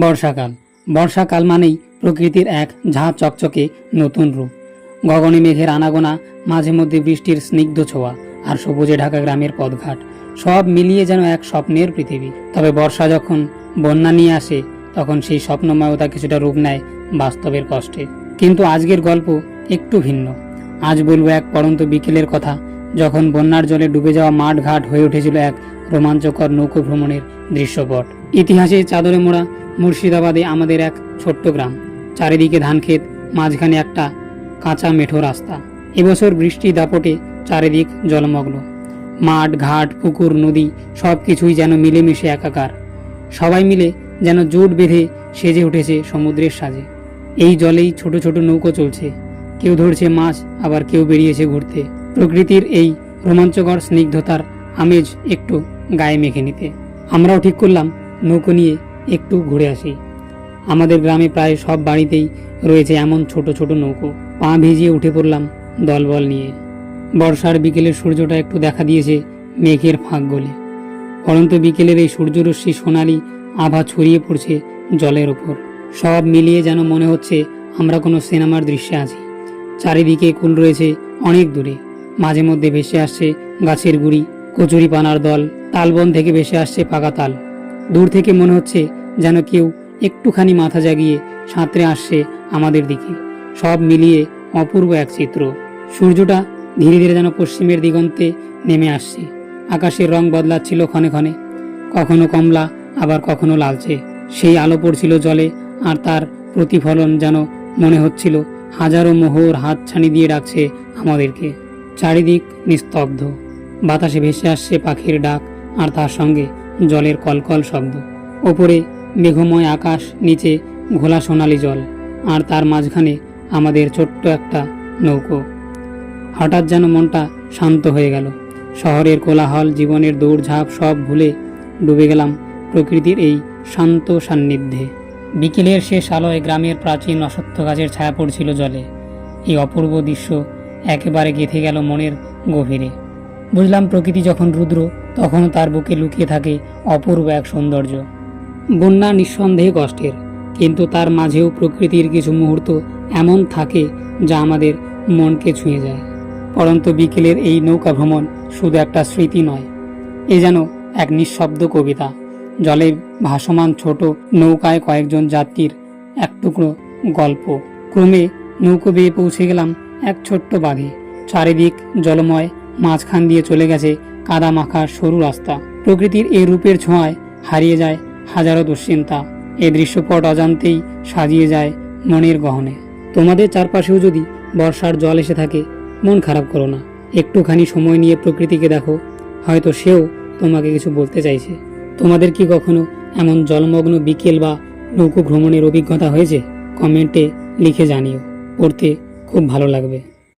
বর্ষাকাল। বর্ষাকাল মানেই প্রকৃতির এক ঝাঁ চকচকে নতুন রূপ। গগনে মেঘের আনাগোনা, মাঝে মধ্যে বৃষ্টির স্নিগ্ধ ছোঁয়া আর সবুজে ঢাকা গ্রামের পথঘাট, সব মিলিয়ে যেন এক স্বপ্নের পৃথিবী। তবে বর্ষা যখন বন্যা নিয়ে আসে, তখন সেই স্বপ্নময়তা কিছুটা রূপ নেয় বাস্তবের কষ্টে। কিন্তু আজকের গল্প একটু ভিন্ন। আজ বলব এক পড়ন্ত বিকেলের কথা, যখন বন্যার জলে ডুবে যাওয়া মাঠ ঘাট হয়ে উঠেছিল এক রোমাঞ্চকর নৌকো ভ্রমণের দৃশ্যপট। ইতিহাসে চাদরে মোড়া মুর্শিদাবাদে আমাদের এক ছোট্ট গ্রাম। চারিদিকে ধানক্ষেত মাঝখানে একটা কাঁচা মেঠো রাস্তা। এবছর বৃষ্টি দাপটে চারিদিক জলমগ্ন। মাঠ, ঘাট, পুকুর, নদী সব কিছুই যেন মিলেমিশে একাকার। সবাই মিলে যেন জোট বেঁধে সেজে উঠেছে সমুদ্রের সাজে। এই জলেই ছোট ছোট নৌকো চলছে। কেউ ধরছে মাছ, আবার কেউ বেরিয়েছে ঘুরতে। প্রকৃতির এই রোমাঞ্চকর স্নিগ্ধতার আমেজ একটু গায়ে মেখে নিতে। আমরাও ঠিক করলাম নৌকো নিয়ে একটু ঘুরে আসি। আমাদের গ্রামে প্রায় সব বাড়িতেই রয়েছে এমন ছোট ছোট নৌকো। পা ভিজিয়ে উঠে পড়লাম দলবল নিয়ে। বর্ষার বিকেলের সূর্যটা একটু দেখা দিয়েছে মেঘের ফাঁক গলে। পরন্ত বিকেলের এই সূর্যরশ্মি সোনালি আভা ছড়িয়ে পড়ছে জলের ওপর। সব মিলিয়ে যেন মনে হচ্ছে আমরা কোনো সিনেমার দৃশ্যে আছি। চারিদিকে কুল রয়েছে অনেক দূরে। মাঝে মধ্যে ভেসে আসছে গাছের গুড়ি কচুরি পানার দল, তালবন থেকে ভেসে আসছে পাকা তাল। দূর থেকে মনে হচ্ছে যেন কেউ একটুখানি মাথা জাগিয়ে সাঁতরে আসছে আমাদের দিকে। সব মিলিয়ে অপূর্ব এক চিত্র। সূর্যটা ধীরে ধীরে যেন পশ্চিমের দিগন্তে নেমে আসছে। আকাশের রং বদলাচ্ছিল ক্ষণে ক্ষণে। কখনো কমলা, আবার কখনো লালচে। সেই আলো পড়ছিল জলে, আর তার প্রতিফলন যেন মনে হচ্ছিল হাজারো মোহর হাত ছানি দিয়ে ডাকছে আমাদেরকে। চারিদিক নিস্তব্ধ। বাতাসে ভেসে আসছে পাখির ডাক, আর তার সঙ্গে জলের কলকল শব্দ। ওপরে মেঘময় আকাশ, নিচে ঘোলা সোনালি জল, আর তার মাঝখানে আমাদের ছোট্ট একটা নৌকো। হঠাৎ যেন মনটা শান্ত হয়ে গেল। শহরের কোলাহল, জীবনের দৌড়ঝাঁপ সব ভুলে ডুবে গেলাম প্রকৃতির এই শান্ত সান্নিধ্যে। বিকেলের শেষ আলোয় গ্রামের প্রাচীন অসত্য গাছের ছায়া পড়ছিল জলে। এই অপূর্ব দৃশ্য একেবারে গেঁথে গেল মনের গভীরে। বুঝলাম প্রকৃতি যখন রুদ্র, তখনও তার বুকে লুকিয়ে থাকে অপূর্ব এক সৌন্দর্য। বন্যা নিঃসন্দেহে কষ্টের, কিন্তু তার মাঝেও প্রকৃতির কিছু মুহূর্ত এমন থাকে যা আমাদের মনকে ছুঁয়ে যায়। পরন্ত বিকেলের এই নৌকা ভ্রমণ শুধু একটা স্মৃতি নয়, এ যেন এক নিঃশব্দ কবিতা। জলে ভাসমান ছোট নৌকায় কয়েকজন যাত্রীর এক টুকরো গল্প। ক্রমে নৌকো বেয়ে পৌঁছে গেলাম এক ছোট্ট বাঁধে। চারিদিক জলময়, মাঝখান দিয়ে চলে গেছে কাদা মাখা সরু রাস্তা। প্রকৃতির এই রূপের ছোঁয়ায় হারিয়ে যায় হাজারো দুশ্চিন্তা। এই দৃশ্যপট অজান্তেই সাজিয়ে যায় মনের গহনে। তোমাদের চারপাশেও যদি বর্ষার জল এসে থাকে, মন খারাপ করো না। একটুখানি সময় নিয়ে প্রকৃতিকে দেখো। হয়তো সেও তোমাকে কিছু বলতে চাইছে। তোমাদের কি কখনো এমন জলমগ্ন বিকেল বা নৌকো ভ্রমণের অভিজ্ঞতা হয়েছে? কমেন্টে লিখে জানিও। পড়তে খুব ভালো লাগবে।